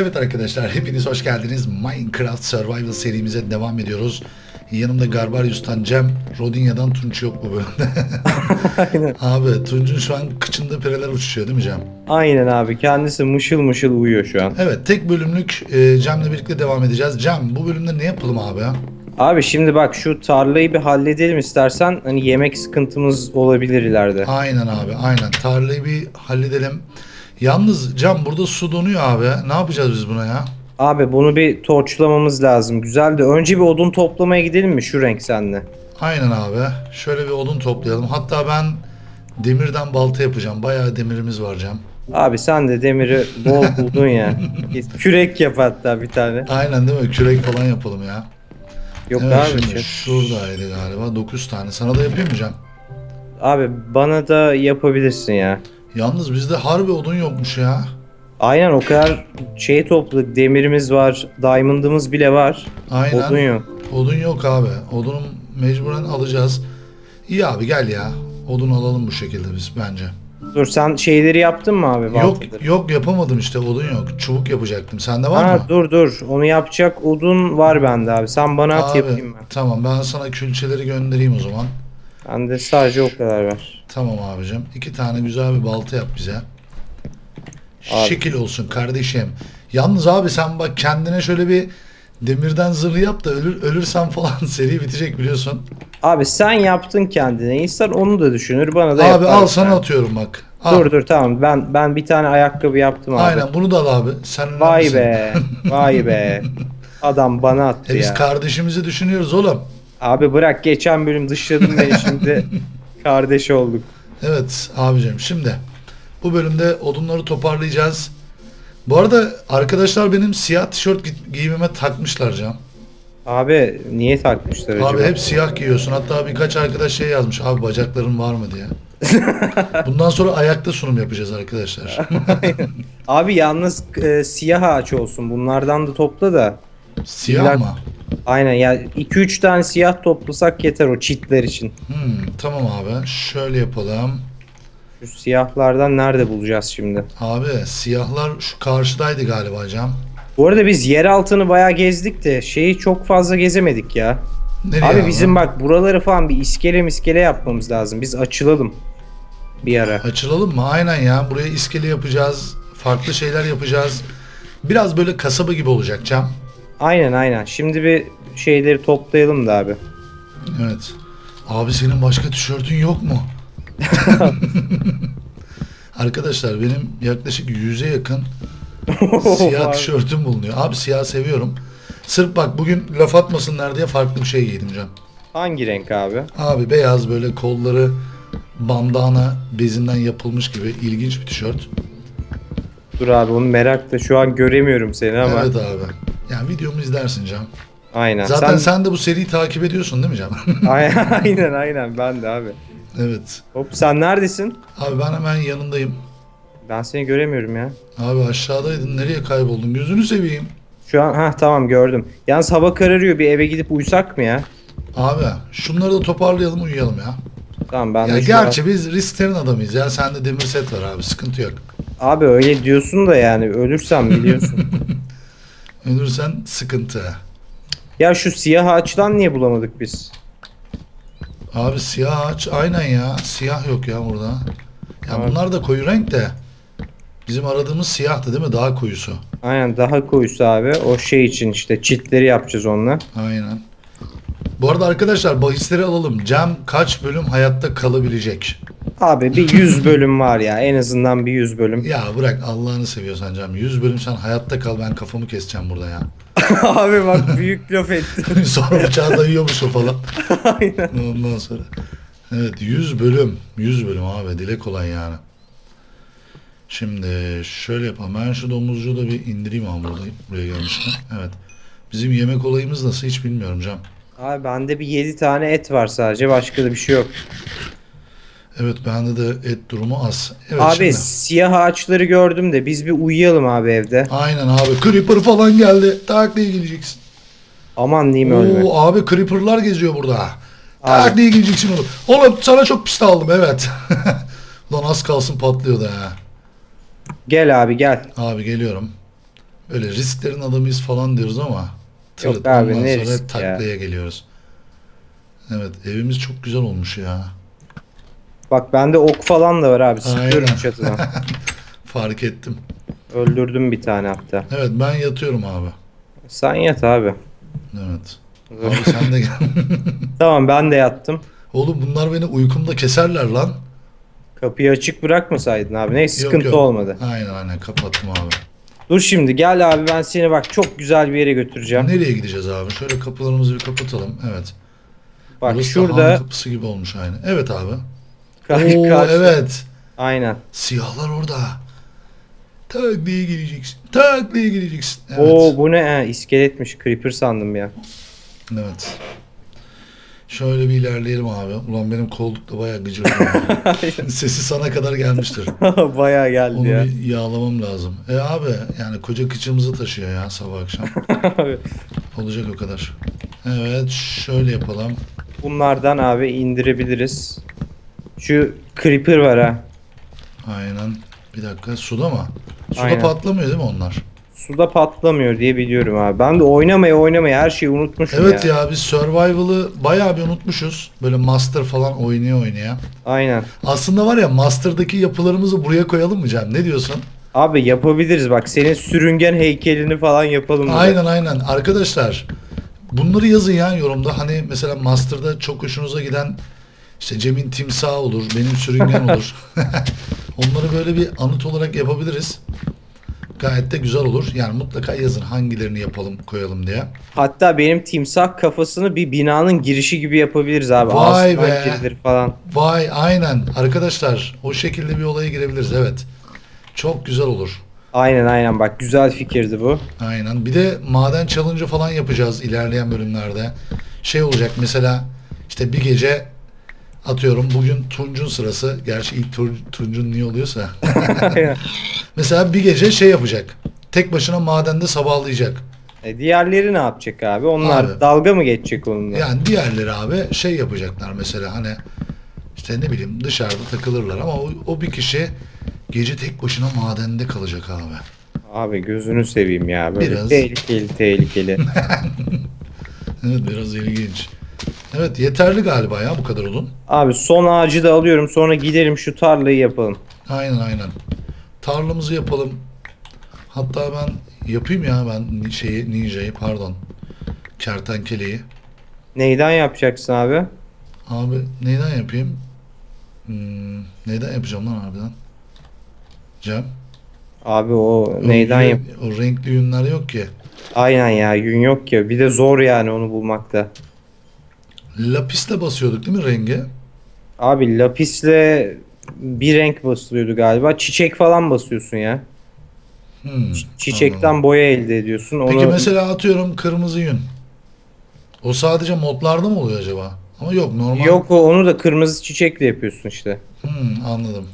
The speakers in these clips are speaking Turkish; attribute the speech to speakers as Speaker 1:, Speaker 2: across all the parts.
Speaker 1: Evet arkadaşlar hepiniz hoş geldiniz. Minecraft Survival serimize devam ediyoruz. Yanımda Garbarius'tan Cem, Rodinya'dan Tunç yok bu bölümde.
Speaker 2: Aynen.
Speaker 1: Abi Tunç'un şu an kıçında pireler uçuşuyor değil mi Cem?
Speaker 2: Aynen abi kendisi mışıl mışıl uyuyor şu an.
Speaker 1: Evet tek bölümlük e, Cem'le birlikte devam edeceğiz. Cem bu bölümde ne yapalım abi ya?
Speaker 2: Abi şimdi bak şu tarlayı bir halledelim istersen hani yemek sıkıntımız olabilir ileride.
Speaker 1: Aynen abi aynen. Tarlayı bir halledelim. Yalnız Cem burada su donuyor abi. Ne yapacağız biz buna ya?
Speaker 2: Abi bunu bir torçlamamız lazım. Güzel de önce bir odun toplamaya gidelim mi şu renk senle?
Speaker 1: Aynen abi. Şöyle bir odun toplayalım. Hatta ben demirden balta yapacağım. Bayağı demirimiz var Cem.
Speaker 2: Abi sen de demiri bol buldun ya. Kürek yap hatta bir tane.
Speaker 1: Aynen değil mi? Kürek falan yapalım ya.
Speaker 2: Yok
Speaker 1: evet,
Speaker 2: abi.
Speaker 1: şimdi
Speaker 2: şu-
Speaker 1: şuradaydı galiba 9 tane. Sana da yapayım mı Cem?
Speaker 2: Abi bana da yapabilirsin ya.
Speaker 1: Yalnız bizde harbi odun yokmuş ya.
Speaker 2: Aynen o kadar şey topladık. Demirimiz var. Diamond'ımız bile var.
Speaker 1: Aynen.
Speaker 2: Odun yok.
Speaker 1: Odun yok abi. Odunu mecburen alacağız. İyi abi gel ya. Odun alalım bu şekilde biz bence.
Speaker 2: Dur sen şeyleri yaptın mı abi?
Speaker 1: Yok yok yapamadım işte odun yok. Çubuk yapacaktım. Sende var
Speaker 2: Ha
Speaker 1: mı?
Speaker 2: dur dur. Onu yapacak odun var bende abi. Sen bana at
Speaker 1: Abi,
Speaker 2: yapayım ben.
Speaker 1: Tamam ben sana külçeleri göndereyim o zaman.
Speaker 2: Bende sadece o kadar var.
Speaker 1: Tamam abicim. İki tane güzel bir balta yap bize.
Speaker 2: Abi.
Speaker 1: Şekil olsun kardeşim. Yalnız abi sen bak kendine şöyle bir demirden zırh yap da ölür, ölürsen falan seri bitecek biliyorsun.
Speaker 2: Abi sen yaptın kendine. İnsan onu da düşünür. Bana da
Speaker 1: abi al sana atıyorum bak. Al.
Speaker 2: Dur dur tamam. Ben ben bir tane ayakkabı yaptım abi.
Speaker 1: Aynen bunu da al abi. Sen
Speaker 2: Vay be. Vay be. Adam bana attı
Speaker 1: E biz
Speaker 2: ya.
Speaker 1: kardeşimizi düşünüyoruz oğlum.
Speaker 2: Abi bırak geçen bölüm dışladın beni şimdi. Kardeş olduk.
Speaker 1: Evet abicim şimdi bu bölümde odunları toparlayacağız. Bu arada arkadaşlar benim siyah tişört gi- giyimime takmışlar Can.
Speaker 2: Abi niye takmışlar acaba?
Speaker 1: Abi hep siyah giyiyorsun. Hatta birkaç arkadaş şey yazmış. Abi bacakların var mı diye. Bundan sonra ayakta sunum yapacağız arkadaşlar.
Speaker 2: Abi yalnız e, siyah ağaç olsun. Bunlardan da topla da.
Speaker 1: Siyah
Speaker 2: İlla-
Speaker 1: mı?
Speaker 2: Aynen ya 2-3 tane siyah toplasak yeter o çitler için.
Speaker 1: Hmm, tamam abi. Şöyle yapalım.
Speaker 2: Şu siyahlardan nerede bulacağız şimdi?
Speaker 1: Abi siyahlar şu karşıdaydı galiba Cam.
Speaker 2: Bu arada biz yer altını bayağı gezdik de şeyi çok fazla gezemedik ya.
Speaker 1: Nereye
Speaker 2: abi bizim bak buraları falan bir iskele miskele yapmamız lazım. Biz açılalım bir ara.
Speaker 1: Açılalım mı? Aynen ya. Buraya iskele yapacağız. Farklı şeyler yapacağız. Biraz böyle kasaba gibi olacak Cam.
Speaker 2: Aynen aynen. Şimdi bir şeyleri toplayalım da abi.
Speaker 1: Evet. Abi senin başka tişörtün yok mu? Arkadaşlar benim yaklaşık yüze yakın siyah tişörtüm bulunuyor. Abi siyah seviyorum. Sırf bak bugün laf atmasınlar diye farklı bir şey giydim Can.
Speaker 2: Hangi renk abi?
Speaker 1: Abi beyaz böyle kolları bandana bezinden yapılmış gibi ilginç bir tişört.
Speaker 2: Dur abi onu merakla şu an göremiyorum seni ama.
Speaker 1: Evet abi. Yani videomu izlersin Can.
Speaker 2: Aynen.
Speaker 1: Zaten sen... de bu seriyi takip ediyorsun değil mi Can?
Speaker 2: aynen aynen ben de abi.
Speaker 1: evet.
Speaker 2: Hop sen neredesin?
Speaker 1: Abi ben hemen yanındayım.
Speaker 2: Ben seni göremiyorum ya.
Speaker 1: Abi aşağıdaydın. Nereye kayboldun? Gözünü seveyim.
Speaker 2: Şu an ha tamam gördüm. Yalnız hava kararıyor bir eve gidip uyusak mı ya?
Speaker 1: Abi şunları da toparlayalım uyuyalım ya.
Speaker 2: Tamam ben
Speaker 1: ya
Speaker 2: de şu an-
Speaker 1: gerçi biz risklerin adamıyız ya. Sende demir set var abi sıkıntı yok.
Speaker 2: Abi öyle diyorsun da yani ölürsem biliyorsun.
Speaker 1: Ölürsen sıkıntı.
Speaker 2: ya şu siyah ağaçtan niye bulamadık biz?
Speaker 1: Abi siyah ağaç aynen ya. Siyah yok ya burada. Ya
Speaker 2: Evet.
Speaker 1: bunlar da koyu renk de. Bizim aradığımız siyahtı değil mi? Daha koyusu.
Speaker 2: Aynen daha koyusu abi. O şey için işte çitleri yapacağız onunla.
Speaker 1: Aynen. Bu arada arkadaşlar bahisleri alalım. Cem kaç bölüm hayatta kalabilecek?
Speaker 2: Abi bir 100 bölüm var ya en azından bir 100 bölüm.
Speaker 1: Ya bırak Allah'ını seviyorsan Cem. 100 bölüm sen hayatta kal ben kafamı keseceğim burada ya.
Speaker 2: abi bak büyük laf ettin.
Speaker 1: sonra uçağa dayıyormuş o falan.
Speaker 2: Aynen.
Speaker 1: Ondan sonra. Evet 100 bölüm. 100 bölüm abi dile kolay yani. Şimdi şöyle yapalım. Ben şu domuzcuğu da bir indireyim abi burada, buraya gelmişken. Evet. Bizim yemek olayımız nasıl hiç bilmiyorum Cem.
Speaker 2: Abi bende bir 7 tane et var sadece başka da bir şey yok.
Speaker 1: Evet bende de et durumu az. Evet
Speaker 2: abi
Speaker 1: şimdi.
Speaker 2: siyah ağaçları gördüm de biz bir uyuyalım abi evde.
Speaker 1: Aynen abi. Creeper falan geldi. Taklaya geleceksin.
Speaker 2: Aman diyeyim ölme.
Speaker 1: Oo abi Creeper'lar geziyor burada.
Speaker 2: Abi.
Speaker 1: Taklaya geleceksin oğlum. Oğlum sana çok pis aldım evet. Lan az kalsın patlıyordu ha.
Speaker 2: Gel abi gel.
Speaker 1: Abi geliyorum. öyle risklerin adamıyız falan diyoruz ama
Speaker 2: Yok abi,
Speaker 1: ondan
Speaker 2: ne
Speaker 1: sonra
Speaker 2: risk ya?
Speaker 1: taklaya geliyoruz. Evet evimiz çok güzel olmuş ya.
Speaker 2: Bak bende ok falan da var abi. Sıkıyorum
Speaker 1: Aynen.
Speaker 2: çatıdan.
Speaker 1: Fark ettim.
Speaker 2: Öldürdüm bir tane hatta.
Speaker 1: Evet ben yatıyorum abi.
Speaker 2: Sen yat abi.
Speaker 1: Evet. Abi sen de gel.
Speaker 2: Tamam ben de yattım.
Speaker 1: Oğlum bunlar beni uykumda keserler lan.
Speaker 2: Kapıyı açık bırakmasaydın abi. Neyse
Speaker 1: Yok,
Speaker 2: sıkıntı
Speaker 1: yok.
Speaker 2: olmadı.
Speaker 1: Aynen aynen kapattım abi.
Speaker 2: Dur şimdi gel abi ben seni bak çok güzel bir yere götüreceğim.
Speaker 1: Nereye gideceğiz abi? Şöyle kapılarımızı bir kapatalım. Evet.
Speaker 2: Bak
Speaker 1: Burası da
Speaker 2: şurada
Speaker 1: kapısı gibi olmuş aynı. Evet abi.
Speaker 2: Kar-
Speaker 1: Oo,
Speaker 2: karşı-
Speaker 1: evet.
Speaker 2: Aynen.
Speaker 1: Siyahlar orada. Tak diye gireceksin. Tak diye gireceksin. Evet.
Speaker 2: Oo bu ne? Ha, iskeletmiş. Creeper sandım ya.
Speaker 1: Evet. Şöyle bir ilerleyelim abi. Ulan benim kollukta bayağı gıcır. Sesi sana kadar gelmiştir.
Speaker 2: Bayağı geldi
Speaker 1: Onu
Speaker 2: ya.
Speaker 1: bir yağlamam lazım. E abi yani koca kıçımızı taşıyor ya sabah akşam. Olacak o kadar. Evet şöyle yapalım.
Speaker 2: Bunlardan abi indirebiliriz. Şu creeper var ha.
Speaker 1: Aynen. Bir dakika suda mı? Suda
Speaker 2: Aynen.
Speaker 1: patlamıyor değil mi onlar?
Speaker 2: Suda patlamıyor diye biliyorum abi. Ben de oynamaya oynamaya her şeyi unutmuşum
Speaker 1: Evet
Speaker 2: ya.
Speaker 1: ya biz survival'ı bayağı bir unutmuşuz. Böyle master falan oynaya oynaya.
Speaker 2: Aynen.
Speaker 1: Aslında var ya master'daki yapılarımızı buraya koyalım mı Cem? Ne diyorsun?
Speaker 2: Abi yapabiliriz bak senin sürüngen heykelini falan yapalım. burada.
Speaker 1: Aynen aynen. Arkadaşlar bunları yazın ya yorumda. Hani mesela master'da çok hoşunuza giden işte Cem'in timsahı olur, benim sürüngen olur. Onları böyle bir anıt olarak yapabiliriz. Gayet de güzel olur. Yani mutlaka yazın hangilerini yapalım, koyalım diye.
Speaker 2: Hatta benim timsah kafasını bir binanın girişi gibi yapabiliriz abi.
Speaker 1: Vay
Speaker 2: Ağzından
Speaker 1: be.
Speaker 2: girilir falan.
Speaker 1: Vay aynen. Arkadaşlar o şekilde bir olaya girebiliriz. Evet. Çok güzel olur.
Speaker 2: Aynen aynen bak güzel fikirdi bu.
Speaker 1: Aynen. Bir de maden challenge falan yapacağız ilerleyen bölümlerde. Şey olacak mesela işte bir gece atıyorum bugün Tunç'un sırası. Gerçi ilk Tunç'un niye oluyorsa. mesela bir gece şey yapacak. Tek başına madende sabahlayacak.
Speaker 2: E, diğerleri ne yapacak abi? Onlar
Speaker 1: Abi.
Speaker 2: dalga mı geçecek onunla?
Speaker 1: Yani diğerleri abi şey yapacaklar mesela hani işte ne bileyim dışarıda takılırlar ama o, o bir kişi gece tek başına madende kalacak abi.
Speaker 2: Abi gözünü seveyim ya. Böyle
Speaker 1: Biraz.
Speaker 2: tehlikeli tehlikeli.
Speaker 1: Evet biraz ilginç. Evet yeterli galiba ya bu kadar odun.
Speaker 2: abi son ağacı da alıyorum sonra gidelim şu tarlayı yapalım.
Speaker 1: Aynen aynen. Tarlamızı yapalım. Hatta ben yapayım ya ben şeyi ninja'yı pardon. Kertenkeleyi.
Speaker 2: Neyden yapacaksın abi?
Speaker 1: Abi neyden yapayım? Hmm, neyden yapacağım lan harbiden? Cem.
Speaker 2: Abi o
Speaker 1: O
Speaker 2: neyden yap?
Speaker 1: O renkli yünler yok ki.
Speaker 2: Aynen ya yün yok ya. Bir de zor yani onu bulmakta.
Speaker 1: Lapisle basıyorduk değil mi rengi?
Speaker 2: Abi lapisle bir renk basılıyordu galiba. Çiçek falan basıyorsun ya.
Speaker 1: Hmm,
Speaker 2: Çiçekten
Speaker 1: anladım.
Speaker 2: boya elde ediyorsun. Onu
Speaker 1: Peki mesela atıyorum kırmızı yün. O sadece modlarda mı oluyor acaba? Ama yok normal.
Speaker 2: Yok o onu da kırmızı çiçekle yapıyorsun işte.
Speaker 1: Hmm, anladım.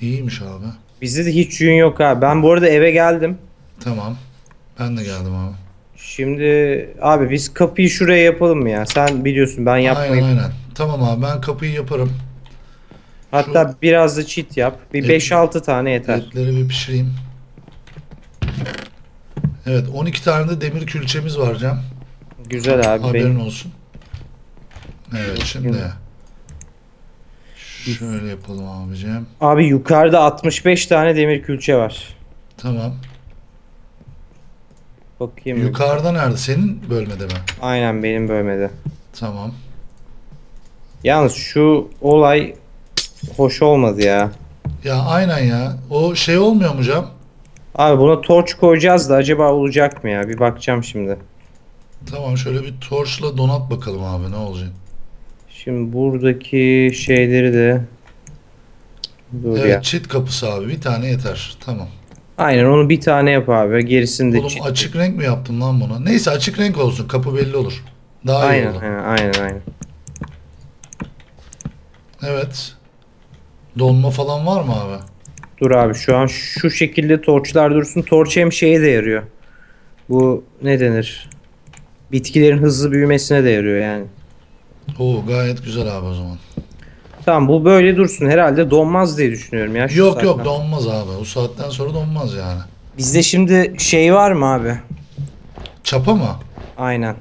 Speaker 1: İyiymiş abi.
Speaker 2: Bizde de hiç yün yok abi. Ben bu arada eve geldim.
Speaker 1: Tamam. Ben de geldim abi.
Speaker 2: Şimdi abi biz kapıyı şuraya yapalım mı ya? Sen biliyorsun ben yapmayı.
Speaker 1: Aynen aynen. Tamam abi ben kapıyı yaparım.
Speaker 2: Hatta biraz da çit yap. Bir
Speaker 1: Evet.
Speaker 2: 5-6 tane yeter.
Speaker 1: Etleri bir pişireyim. Evet 12 tane de demir külçemiz var Cem.
Speaker 2: Güzel abi.
Speaker 1: Haberin
Speaker 2: Benim...
Speaker 1: olsun. Evet şimdi. Şöyle yapalım abicim.
Speaker 2: Abi yukarıda 65 tane demir külçe var.
Speaker 1: Tamam.
Speaker 2: Bakayım.
Speaker 1: Yukarıda nerede? Senin bölmede mi?
Speaker 2: Aynen benim bölmede.
Speaker 1: Tamam.
Speaker 2: Yalnız şu olay hoş olmadı ya.
Speaker 1: Ya aynen ya. O şey olmuyor mu Cem?
Speaker 2: Abi buna torç koyacağız da acaba olacak mı ya? Bir bakacağım şimdi.
Speaker 1: Tamam şöyle bir torçla donat bakalım abi ne olacak.
Speaker 2: Şimdi buradaki şeyleri de Dur
Speaker 1: Evet
Speaker 2: ya.
Speaker 1: çit kapısı abi bir tane yeter. Tamam.
Speaker 2: Aynen onu bir tane yap abi. Gerisini de
Speaker 1: Oğlum açık renk mi yaptım lan bunu? Neyse açık renk olsun kapı belli olur. Daha iyi
Speaker 2: Aynen,
Speaker 1: oldu.
Speaker 2: aynen, aynen, aynen.
Speaker 1: Evet. Donma falan var mı abi?
Speaker 2: Dur abi şu an şu şekilde torçlar dursun. Torç hem şeye de yarıyor. Bu ne denir? Bitkilerin hızlı büyümesine de yarıyor yani.
Speaker 1: Oo gayet güzel abi o zaman.
Speaker 2: Tamam bu böyle dursun. Herhalde donmaz diye düşünüyorum ya. şu
Speaker 1: yok yok
Speaker 2: saatten.
Speaker 1: donmaz abi. O saatten sonra donmaz yani.
Speaker 2: Bizde şimdi şey var mı abi?
Speaker 1: Çapa mı?
Speaker 2: Aynen.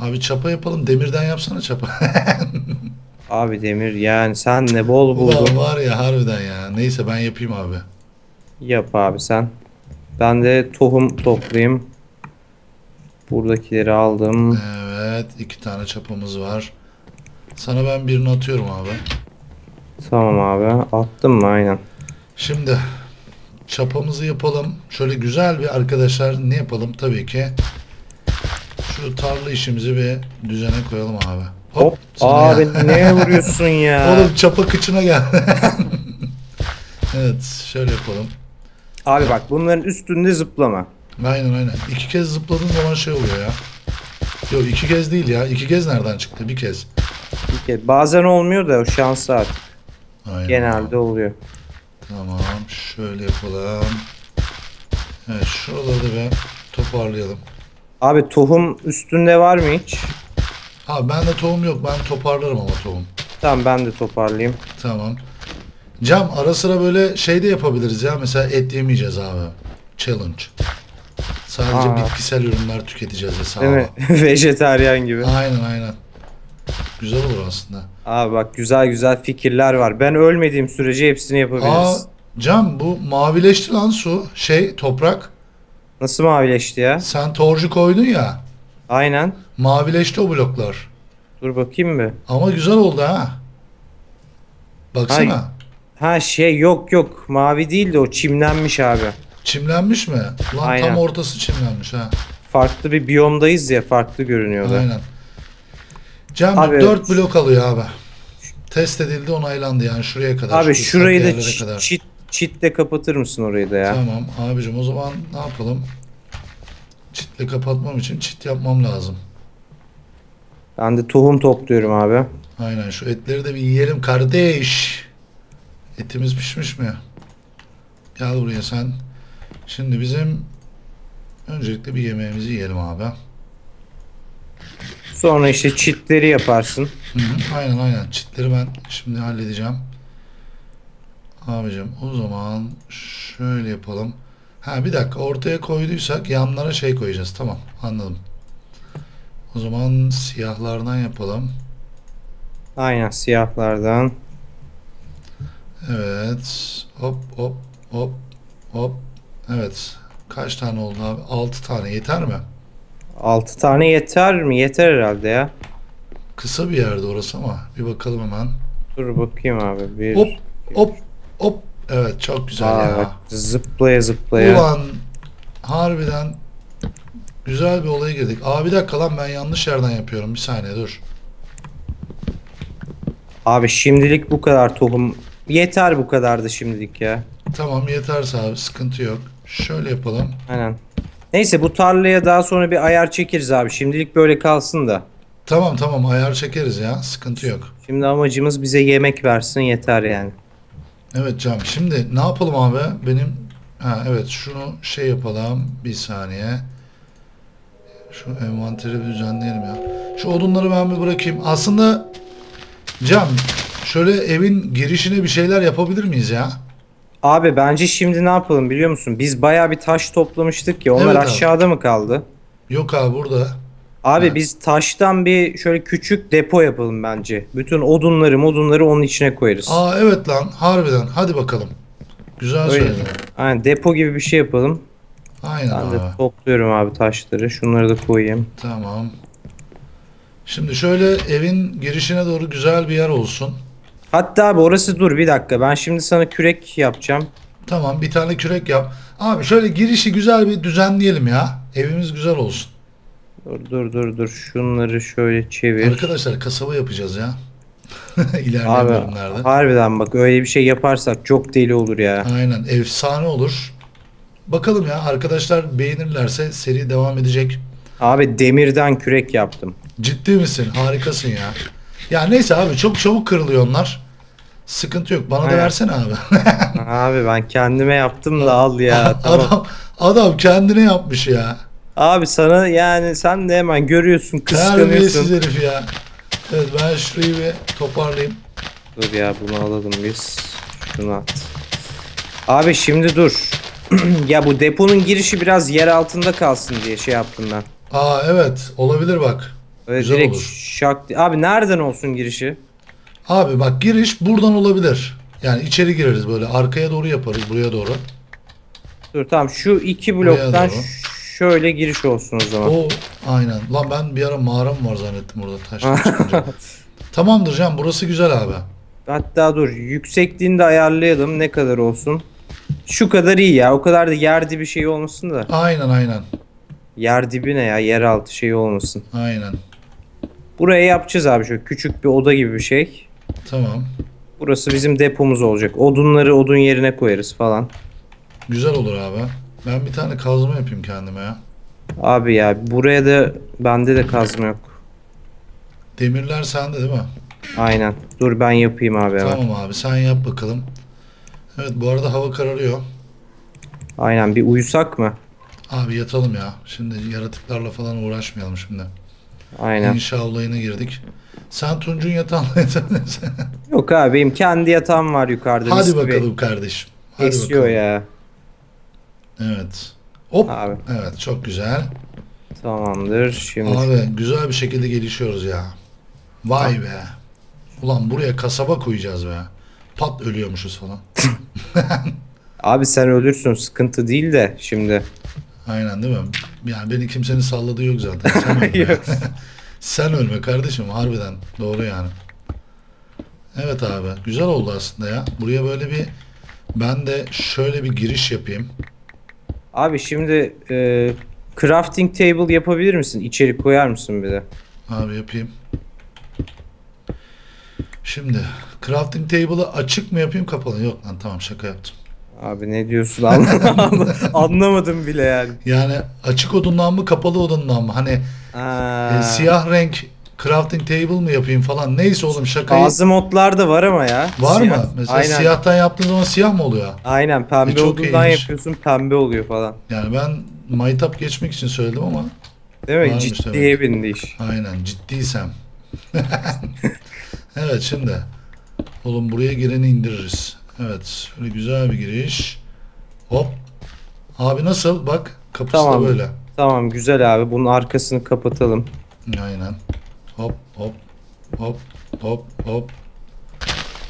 Speaker 1: Abi çapa yapalım. Demirden yapsana çapa.
Speaker 2: Abi demir yani sen ne bol buldun.
Speaker 1: Ulan var ya harbiden ya. Neyse ben yapayım abi.
Speaker 2: Yap abi sen. Ben de tohum toplayayım. Buradakileri aldım.
Speaker 1: Evet. iki tane çapamız var. Sana ben birini atıyorum abi.
Speaker 2: Tamam abi. Attım mı aynen.
Speaker 1: Şimdi çapamızı yapalım. Şöyle güzel bir arkadaşlar ne yapalım? Tabii ki şu tarla işimizi bir düzene koyalım abi.
Speaker 2: Hop.
Speaker 1: sana
Speaker 2: Abi
Speaker 1: ya.
Speaker 2: ne vuruyorsun ya?
Speaker 1: Oğlum çapa kıçına gel. evet şöyle yapalım.
Speaker 2: Abi bak bunların üstünde zıplama.
Speaker 1: Aynen aynen. İki kez zıpladığın zaman şey oluyor ya. Yok iki kez değil ya. İki kez nereden çıktı? Bir kez.
Speaker 2: Bir kere- Bazen olmuyor da o şans artık.
Speaker 1: Aynen.
Speaker 2: Genelde oluyor.
Speaker 1: Tamam. Şöyle yapalım. Evet şuraları da bir toparlayalım.
Speaker 2: Abi tohum üstünde var mı hiç?
Speaker 1: Ha bende tohum yok. Ben toparlarım ama tohum.
Speaker 2: Tamam ben de toparlayayım.
Speaker 1: Tamam. Cam ara sıra böyle şey de yapabiliriz ya. Mesela et yemeyeceğiz abi. Challenge. Sadece
Speaker 2: Aa.
Speaker 1: bitkisel ürünler tüketeceğiz hesabı.
Speaker 2: Değil mi? Vejetaryen gibi.
Speaker 1: Aynen aynen. Güzel olur aslında.
Speaker 2: Abi bak güzel güzel fikirler var. Ben ölmediğim sürece hepsini
Speaker 1: Aa
Speaker 2: yapabiliriz.
Speaker 1: Cam bu mavileşti lan su. Şey toprak.
Speaker 2: Nasıl mavileşti ya?
Speaker 1: Sen torcu koydun ya.
Speaker 2: Aynen.
Speaker 1: Mavileşti o bloklar.
Speaker 2: Dur bakayım bir.
Speaker 1: Ama güzel oldu ha. Baksana.
Speaker 2: Ay. Ha şey yok yok. Mavi değil de o çimlenmiş abi.
Speaker 1: Çimlenmiş mi? Lan
Speaker 2: Aynen.
Speaker 1: tam ortası çimlenmiş ha.
Speaker 2: Farklı bir biyomdayız ya farklı görünüyordu.
Speaker 1: Aynen. Cam
Speaker 2: Abi-
Speaker 1: 4 blok alıyor abi. Test edildi onaylandı yani şuraya kadar.
Speaker 2: Abi
Speaker 1: şu
Speaker 2: şurayı da
Speaker 1: kadar.
Speaker 2: çit, çitle kapatır mısın orayı da ya?
Speaker 1: Tamam abicim o zaman ne yapalım? Çitle kapatmam için çit yapmam lazım.
Speaker 2: Ben de tohum topluyorum abi.
Speaker 1: Aynen şu etleri de bir yiyelim kardeş. Etimiz pişmiş mi? Gel buraya sen. Şimdi bizim öncelikle bir yemeğimizi yiyelim abi.
Speaker 2: Sonra işte çitleri yaparsın.
Speaker 1: Hı hı, aynen aynen. Çitleri ben şimdi halledeceğim. Abicim o zaman şöyle yapalım. Ha bir dakika ortaya koyduysak yanlara şey koyacağız. Tamam anladım. O zaman siyahlardan yapalım.
Speaker 2: Aynen siyahlardan.
Speaker 1: Evet. Hop hop hop hop. Evet. Kaç tane oldu abi? 6 tane yeter mi?
Speaker 2: 6 tane yeter mi? Yeter herhalde ya.
Speaker 1: Kısa bir yerde orası ama bir bakalım hemen.
Speaker 2: Dur bakayım abi. Bir,
Speaker 1: Hop hop hop. Evet çok güzel
Speaker 2: Aa,
Speaker 1: ya.
Speaker 2: bak, zıplaya zıplaya.
Speaker 1: Ulan harbiden güzel bir olaya girdik. Aa bir dakika lan ben yanlış yerden yapıyorum. Bir saniye dur.
Speaker 2: Abi şimdilik bu kadar tohum. Yeter bu kadardı şimdilik ya.
Speaker 1: Tamam yeterse abi sıkıntı yok. Şöyle yapalım.
Speaker 2: Aynen. Neyse bu tarlaya daha sonra bir ayar çekeriz abi. Şimdilik böyle kalsın da.
Speaker 1: Tamam tamam ayar çekeriz ya. Sıkıntı yok.
Speaker 2: Şimdi amacımız bize yemek versin yeter yani.
Speaker 1: Evet Cam. Şimdi ne yapalım abi? Benim ha evet şunu şey yapalım. Bir saniye. Şu envanteri düzenleyelim ya. Şu odunları ben bir bırakayım. Aslında Cam şöyle evin girişine bir şeyler yapabilir miyiz ya?
Speaker 2: Abi bence şimdi ne yapalım biliyor musun? Biz baya bir taş toplamıştık ya. Onlar
Speaker 1: Evet abi.
Speaker 2: aşağıda mı kaldı?
Speaker 1: Yok abi burada.
Speaker 2: Abi
Speaker 1: Evet.
Speaker 2: biz taştan bir şöyle küçük depo yapalım bence. Bütün odunları modunları onun içine koyarız.
Speaker 1: Aa evet lan harbiden. Hadi bakalım. Güzel
Speaker 2: Öyle.
Speaker 1: söyledin.
Speaker 2: Aynen depo gibi bir şey yapalım.
Speaker 1: Aynen
Speaker 2: Ben
Speaker 1: abi.
Speaker 2: de topluyorum abi taşları. Şunları da koyayım.
Speaker 1: Tamam. Şimdi şöyle evin girişine doğru güzel bir yer olsun.
Speaker 2: Hatta abi orası dur bir dakika. Ben şimdi sana kürek yapacağım.
Speaker 1: Tamam bir tane kürek yap. Abi şöyle girişi güzel bir düzenleyelim ya. Evimiz güzel olsun.
Speaker 2: Dur dur dur dur. Şunları şöyle çevir.
Speaker 1: Arkadaşlar kasaba yapacağız ya. İlerleyen
Speaker 2: Abi
Speaker 1: bölümlerde.
Speaker 2: harbiden bak öyle bir şey yaparsak çok deli olur ya.
Speaker 1: Aynen efsane olur. Bakalım ya arkadaşlar beğenirlerse seri devam edecek.
Speaker 2: Abi demirden kürek yaptım.
Speaker 1: Ciddi misin? Harikasın ya. Ya neyse abi çok çabuk kırılıyor onlar. Sıkıntı yok. Bana da
Speaker 2: Aynen.
Speaker 1: versene abi.
Speaker 2: Abi ben kendime yaptım da al ya. tamam.
Speaker 1: adam adam kendine yapmış ya.
Speaker 2: Abi sana yani sen de hemen görüyorsun
Speaker 1: Terbiyesiz
Speaker 2: kıskanıyorsun.
Speaker 1: herif ya. Evet ben şurayı bir toparlayayım.
Speaker 2: Dur ya bunu alalım biz. Şunu at. Abi şimdi dur. ya bu deponun girişi biraz yer altında kalsın diye şey yaptım ben.
Speaker 1: Aa evet olabilir bak.
Speaker 2: Öyle
Speaker 1: Güzel
Speaker 2: direkt
Speaker 1: olur.
Speaker 2: şak Abi nereden olsun girişi?
Speaker 1: Abi bak giriş buradan olabilir. Yani içeri gireriz böyle arkaya doğru yaparız buraya doğru.
Speaker 2: Dur tamam şu iki bloktan
Speaker 1: doğru.
Speaker 2: şöyle giriş olsun o zaman.
Speaker 1: O aynen. Lan ben bir ara mağara mı var zannettim orada çıkınca. Tamamdır Can burası güzel abi.
Speaker 2: Hatta dur yüksekliğini de ayarlayalım ne kadar olsun. Şu kadar iyi ya o kadar da yer dibi şey olmasın da.
Speaker 1: Aynen aynen.
Speaker 2: Yer dibi ne ya yer altı şey olmasın.
Speaker 1: Aynen.
Speaker 2: Buraya yapacağız abi şöyle küçük bir oda gibi bir şey.
Speaker 1: Tamam.
Speaker 2: Burası bizim depomuz olacak. Odunları odun yerine koyarız falan.
Speaker 1: Güzel olur abi. Ben bir tane kazma yapayım kendime ya.
Speaker 2: Abi ya buraya da bende de kazma yok.
Speaker 1: Demirler sende değil mi?
Speaker 2: Aynen. Dur ben yapayım abi hemen.
Speaker 1: Tamam abi sen yap bakalım. Evet bu arada hava kararıyor.
Speaker 2: Aynen bir uyusak mı?
Speaker 1: Abi yatalım ya. Şimdi yaratıklarla falan uğraşmayalım şimdi.
Speaker 2: Aynen.
Speaker 1: İnşa olayına girdik. Sen Tunç'un yatağında yatabilirsin.
Speaker 2: Yok abi benim kendi yatağım var yukarıda.
Speaker 1: Hadi bakalım kardeşim. Hadi
Speaker 2: Esiyor
Speaker 1: bakalım.
Speaker 2: ya.
Speaker 1: Evet. Hop.
Speaker 2: Abi
Speaker 1: Evet çok güzel.
Speaker 2: tamamdır. Şimdi
Speaker 1: Abi güzel bir şekilde gelişiyoruz ya. Vay be. Ulan buraya kasaba koyacağız be. Pat ölüyormuşuz falan.
Speaker 2: abi sen ölürsün sıkıntı değil de şimdi.
Speaker 1: Aynen değil mi? Yani beni kimsenin salladığı yok zaten. Sen ölme. Sen ölme kardeşim harbiden. Doğru yani. Evet abi. Güzel oldu aslında ya. Buraya böyle bir ben de şöyle bir giriş yapayım.
Speaker 2: Abi şimdi e, crafting table yapabilir misin? İçeri koyar mısın bir de?
Speaker 1: Abi yapayım. Şimdi crafting table'ı açık mı yapayım kapalı? Yok lan tamam şaka yaptım.
Speaker 2: Abi ne diyorsun Anlamadım- anlamadım bile yani.
Speaker 1: Yani açık odundan mı kapalı odundan mı? Hani
Speaker 2: Aa,
Speaker 1: e, siyah renk crafting table mı yapayım falan. Neyse oğlum şakayı.
Speaker 2: Bazı modlar da var ama ya.
Speaker 1: Var
Speaker 2: Siyah-
Speaker 1: mı? Mesela
Speaker 2: Aynen.
Speaker 1: siyahtan yaptığın zaman siyah mı oluyor?
Speaker 2: Aynen pembe
Speaker 1: E, çok
Speaker 2: odundan
Speaker 1: iyiymiş.
Speaker 2: yapıyorsun pembe oluyor falan.
Speaker 1: Yani ben maytap geçmek için söyledim ama
Speaker 2: Değil mi?
Speaker 1: Varmış
Speaker 2: Ciddiye bindi iş.
Speaker 1: aynen ciddiysem. evet şimdi. Oğlum buraya gireni indiririz. Evet şöyle güzel bir giriş. Hop. Abi nasıl? Bak kapısı
Speaker 2: Tamam.
Speaker 1: da böyle.
Speaker 2: Tamam güzel abi bunun arkasını kapatalım.
Speaker 1: Aynen. Hop hop hop hop hop.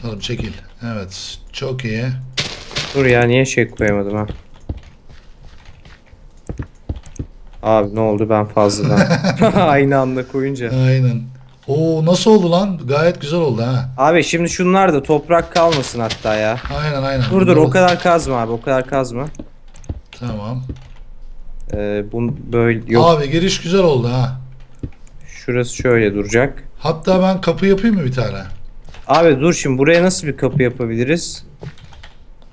Speaker 1: Oğlum çekil. Evet. Çok iyi.
Speaker 2: Dur ya niye şey koyamadım ha. Abi ne oldu ben fazladan. Aynı anda koyunca.
Speaker 1: Aynen. Oo nasıl oldu lan? Gayet güzel oldu ha.
Speaker 2: Abi şimdi şunlar da toprak kalmasın hatta ya.
Speaker 1: Aynen aynen.
Speaker 2: Dur dur o kadar kazma abi o kadar kazma.
Speaker 1: Tamam.
Speaker 2: Ee, bu böyle yok
Speaker 1: Abi giriş güzel oldu ha.
Speaker 2: şurası şöyle duracak.
Speaker 1: Hatta ben kapı yapayım mı bir tane?
Speaker 2: Abi dur şimdi buraya nasıl bir kapı yapabiliriz?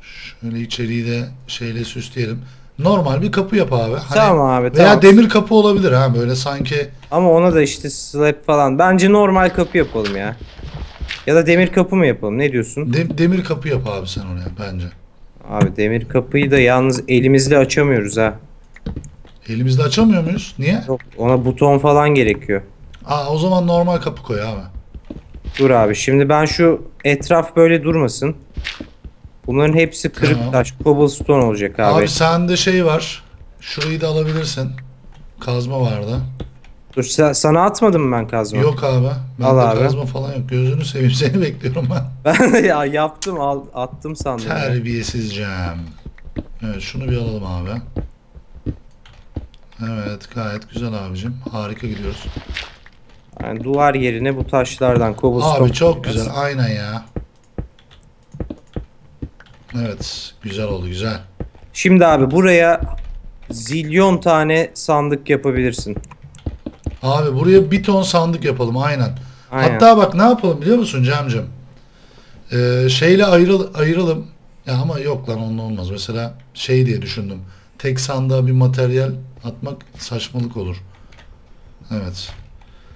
Speaker 1: Şöyle içeriği de şeyle süsleyelim. Normal bir kapı yap abi. Hani
Speaker 2: tamam abi
Speaker 1: Veya
Speaker 2: tamam.
Speaker 1: demir kapı olabilir ha böyle sanki.
Speaker 2: Ama ona da işte slab falan. Bence normal kapı yapalım ya. Ya da demir kapı mı yapalım? Ne diyorsun?
Speaker 1: de- demir kapı yap abi sen oraya bence.
Speaker 2: Abi demir kapıyı da yalnız elimizle açamıyoruz ha.
Speaker 1: Elimizde açamıyor muyuz? Niye?
Speaker 2: Yok ona buton falan gerekiyor.
Speaker 1: Aa o zaman normal kapı koy abi.
Speaker 2: Dur abi şimdi ben şu etraf böyle durmasın. Bunların hepsi kırık
Speaker 1: Tamam.
Speaker 2: taş, cobblestone olacak abi.
Speaker 1: Abi sende şey var. Şurayı da alabilirsin. Kazma vardı.
Speaker 2: Dur sa- sana atmadım mı ben kazma?
Speaker 1: Yok abi. Bende
Speaker 2: Al abi.
Speaker 1: kazma falan yok. Gözünü seveyim seni bekliyorum ben.
Speaker 2: Ben de ya yaptım al, attım sandım. ya.
Speaker 1: Terbiyesizcem. Evet şunu bir alalım abi. Evet gayet güzel abicim. Harika gidiyoruz.
Speaker 2: Yani duvar yerine bu taşlardan cobblestone
Speaker 1: Abi çok
Speaker 2: koyacağız.
Speaker 1: güzel. Aynen ya. Evet. Güzel oldu güzel.
Speaker 2: Şimdi abi buraya zilyon tane sandık yapabilirsin.
Speaker 1: Abi buraya bir ton sandık yapalım aynen.
Speaker 2: Aynen.
Speaker 1: Hatta bak ne yapalım biliyor musun Cemcim? Ee, şeyle ayrıl ayıralım. Ya ama yok lan onunla olmaz. Mesela şey diye düşündüm. Tek sandığa bir materyal atmak saçmalık olur. Evet.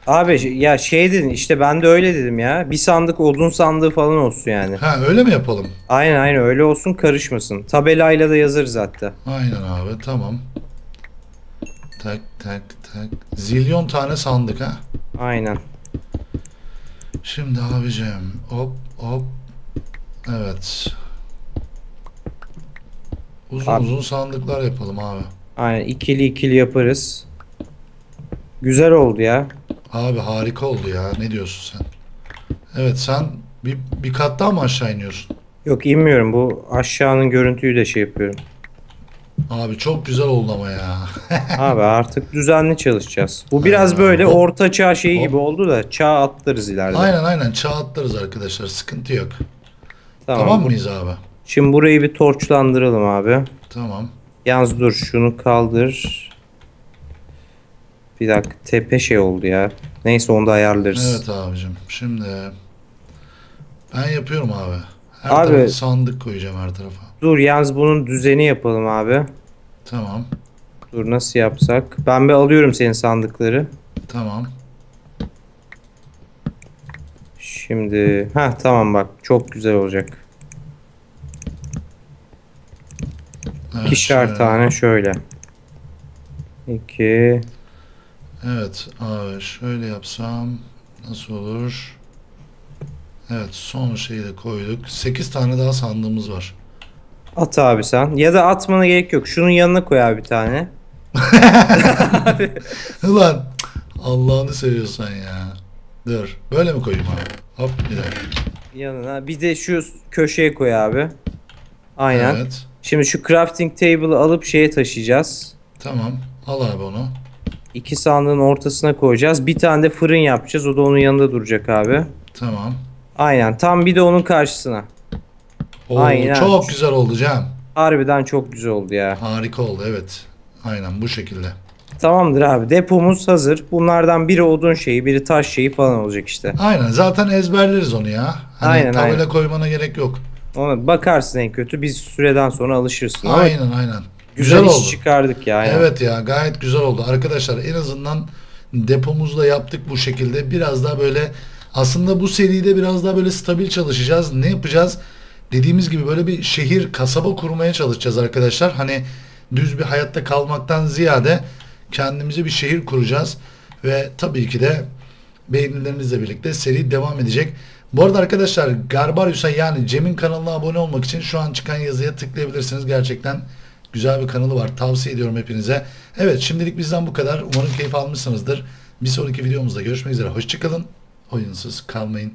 Speaker 2: Abi ya şey dedin işte ben de öyle dedim ya. Bir sandık odun sandığı falan olsun yani.
Speaker 1: Ha öyle mi yapalım?
Speaker 2: Aynen aynen öyle olsun karışmasın. Tabelayla da yazarız hatta.
Speaker 1: Aynen abi tamam. Tak tak tak. Zilyon tane sandık ha.
Speaker 2: Aynen.
Speaker 1: Şimdi abicim hop hop. Evet. Uzun
Speaker 2: Abi.
Speaker 1: uzun sandıklar yapalım abi.
Speaker 2: Aynen ikili ikili yaparız. Güzel oldu ya.
Speaker 1: Abi harika oldu ya. Ne diyorsun sen? Evet sen bir, bir kat daha mı aşağı iniyorsun?
Speaker 2: Yok inmiyorum bu aşağının görüntüyü de şey yapıyorum.
Speaker 1: Abi çok güzel oldu ama ya.
Speaker 2: Abi artık düzenli çalışacağız. Bu biraz
Speaker 1: Aynen.
Speaker 2: böyle
Speaker 1: Hop.
Speaker 2: orta çağ şeyi
Speaker 1: Hop.
Speaker 2: gibi oldu da çağ atlarız ileride.
Speaker 1: aynen aynen çağ atlarız arkadaşlar. Sıkıntı yok. Tamam,
Speaker 2: Tamam.
Speaker 1: mıyız abi?
Speaker 2: Şimdi burayı bir torçlandıralım abi.
Speaker 1: Tamam.
Speaker 2: Yalnız dur şunu kaldır. Bir dakika tepe şey oldu ya. Neyse onu da ayarlarız.
Speaker 1: Evet abicim. Şimdi ben yapıyorum abi. Her
Speaker 2: Abi-
Speaker 1: tarafa sandık koyacağım her tarafa.
Speaker 2: Dur yalnız bunun düzeni yapalım abi.
Speaker 1: Tamam.
Speaker 2: Dur nasıl yapsak? Ben bir alıyorum senin sandıkları.
Speaker 1: Tamam.
Speaker 2: Şimdi ha tamam bak çok güzel olacak.
Speaker 1: Evet,
Speaker 2: İkişer
Speaker 1: şöyle.
Speaker 2: tane şöyle. İki.
Speaker 1: Evet abi şöyle yapsam nasıl olur? Evet son şeyi de koyduk. 8 tane daha sandığımız var.
Speaker 2: At abi sen. Ya da atmana gerek yok. Şunun yanına koy abi bir tane.
Speaker 1: Ulan Allah'ını seviyorsan ya. Dur. Böyle mi koyayım abi? Hop bir dakika.
Speaker 2: Yanına. Bir de şu köşeye koy abi. Aynen.
Speaker 1: Evet.
Speaker 2: Şimdi şu crafting table'ı alıp şeye taşıyacağız.
Speaker 1: Tamam. Al abi onu.
Speaker 2: İki sandığın ortasına koyacağız. Bir tane de fırın yapacağız. O da onun yanında duracak abi.
Speaker 1: Tamam.
Speaker 2: Aynen. Tam bir de onun karşısına.
Speaker 1: Oo,
Speaker 2: Aynen.
Speaker 1: Çok güzel oldu Cem.
Speaker 2: Harbiden çok güzel oldu ya.
Speaker 1: Harika oldu evet. Aynen bu şekilde.
Speaker 2: Tamamdır abi. Depomuz hazır. Bunlardan biri odun şeyi, biri taş şeyi falan olacak işte.
Speaker 1: Aynen zaten ezberleriz onu ya. Hani
Speaker 2: Aynen,
Speaker 1: tabela
Speaker 2: aynen.
Speaker 1: koymana gerek yok.
Speaker 2: Ona bakarsın en kötü. Bir süreden sonra alışırsın.
Speaker 1: Aynen aynen.
Speaker 2: Güzel,
Speaker 1: Güzel
Speaker 2: iş
Speaker 1: oldu.
Speaker 2: çıkardık ya. aynen.
Speaker 1: Evet ya gayet güzel oldu. Arkadaşlar en azından depomuzda yaptık bu şekilde. Biraz daha böyle aslında bu seride biraz daha böyle stabil çalışacağız. Ne yapacağız? Dediğimiz gibi böyle bir şehir, kasaba kurmaya çalışacağız arkadaşlar. Hani düz bir hayatta kalmaktan ziyade kendimize bir şehir kuracağız. Ve tabii ki de beğenilerinizle birlikte seri devam edecek. Bu arada arkadaşlar Garbarius'a yani Cem'in kanalına abone olmak için şu an çıkan yazıya tıklayabilirsiniz. Gerçekten güzel bir kanalı var. Tavsiye ediyorum hepinize. Evet şimdilik bizden bu kadar. Umarım keyif almışsınızdır. Bir sonraki videomuzda görüşmek üzere. Hoşçakalın. Oyunsuz kalmayın.